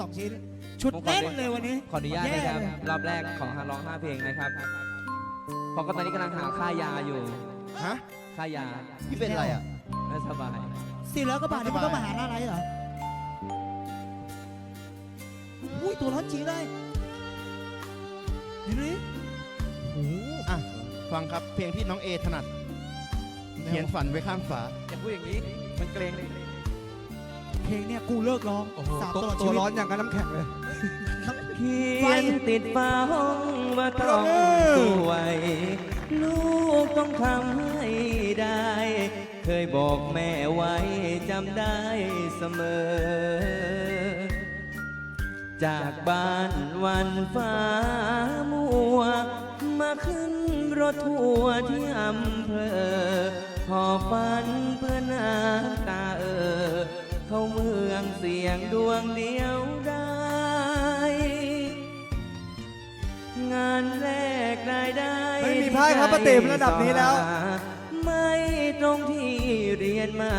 สองชิ้น ชุดผมขอ แน่นเล่นเลยวันนี้ขออนุญาตแย่นะครับ เลยรอบแรกของฮาร้อง5เพลงนะครับเพราะก็ตอนนี้กำลังหาค่ายาอยู่ ฮะค่ายาพี่เป็นอะไรอะ ไม่สบาย สี่ร้อยกว่าบาทนี่มึงสบายต้องมาหาหน้าไรเหรออุ้ยตัวร้อนจริงเลยนี่นี่อะ ฟังครับเพลงที่น้องเอถนัด เขียนฝันไว้ข้างฝา อย่าพูดอย่างนี้ มันเกรง เพลงเนี่ยกูเลิกร้องสามตลอดชีตัววิตร้อนอย่างกับน้ำแข็งเลย เขียนติดฟ้าห้องว่าต้องสวย ลูกต้องทำให้ได้ เคยบอกแม่ไว้จำได้เสมอ จากบ้านวันฟ้ามัว มาขึ้นรถทัวร์ที่อำเภอพอฝันเพื่อน้ำตาเออ เข้าเมืองเสียงดวงเดียวได้ งานแรกรายได้ไม่มีไพ่ครับป้าติ๋มระดับนี้แล้ว ไม่ตรงที่เรียนมา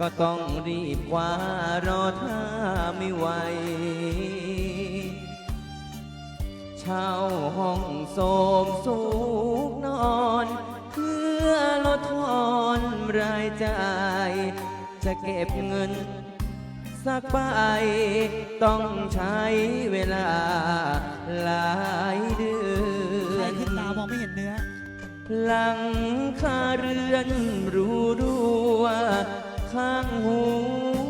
ก็ต้องรีบคว้ารอถ้าไม่ไหว เช่าห้องโสมสุขนอน เพื่อลดทอนรายจ่าย จะเก็บเงิน สักใบต้องใช้เวลาหลายเดืใครอนขึ้นตามองไม่เห็นเนื้อ หลังคาเรือนรู้ดัวข้างหั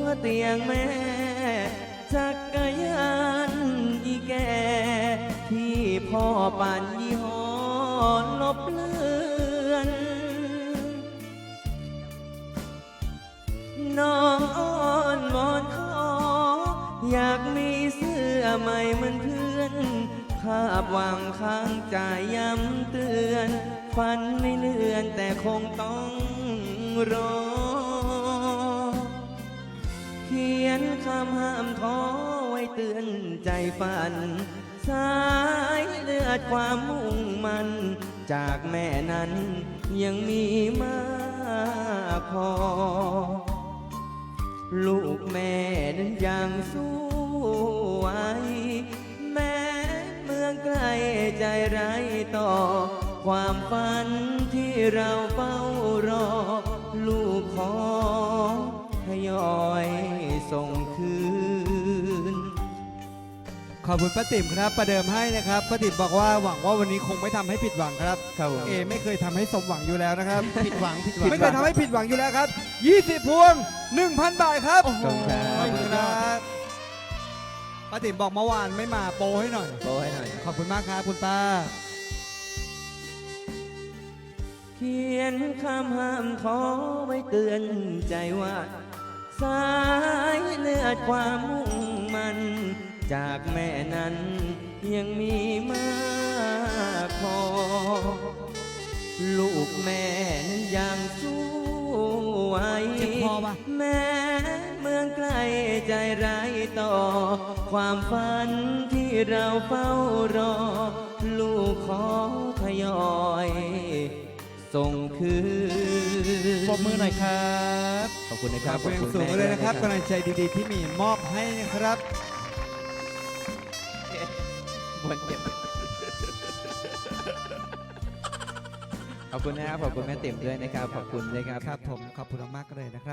วเตียงแม่ จักรยานอีแกที่พ่อปั่นยี่ห้อลบเลื อยากมีเสื้อใหม่เหมือนเพื่อน ภาพวางข้างใจย้ำเตือน ฝันไม่เลื่อนแต่คงต้องรอ เขียนคำห้ามท้อไว้เตือนใจฝัน สายเลือดความมุ่งมัน จากแม่นั้นยังมีมากพอ ลูกแม่นั้นยังสู้ไหวแม้เมืองไกลใจไร้ต่อ ความฝันที่เราเฝ้ารอ ลูกขอทยอยส่งคืน ขอบคุณป้าติ๋มครับ ประเดิมให้นะครับป้าติ๋มบอกว่าหวังว่าวันนี้คงไม่ทำให้ผิดหวังครับ ครับผม เอไม่เคยทำให้สมหวังอยู่แล้วนะครับ ผิดหวังผิดหวัง ไม่เคยทำให้ผิดหวังอยู่แล้วครับ 20 พวง 1,000 บาทครับขอบคุณครับขอบคุณครับป้าติ๋มบอกเมื่อวานไม่มาโปรให้หน่อยโบให้หน่อย ขอบคุณมากครับคุณป้า เขียนคำห้ามท้อไว้เตือนใจว่า สายเลือดความมุ่งมัน จากแม่นั้นยังมีมากพอ ลูกแม่นั้นยังสู้ไหวเจ็บคอปะ แม้เมืองไกลใจไร้ต่อ ความฝันที่เราเฝ้ารอ ลูกขอทยอย ส่งคืนปรบมือหน่อยครับ ขอบคุณนะคขรัอบบคุณอย่างขอสูงแม่เลยนะครับด้วกำลังใจดีๆ ที่มีมอบให้นะครับ บนเจ็บขอบคุณนะครับขอบคุณแม่ติ๋มด้วยนะครับขอบคุณด้วยครับ ครับผมขอบคุณมากๆเลยนะครับ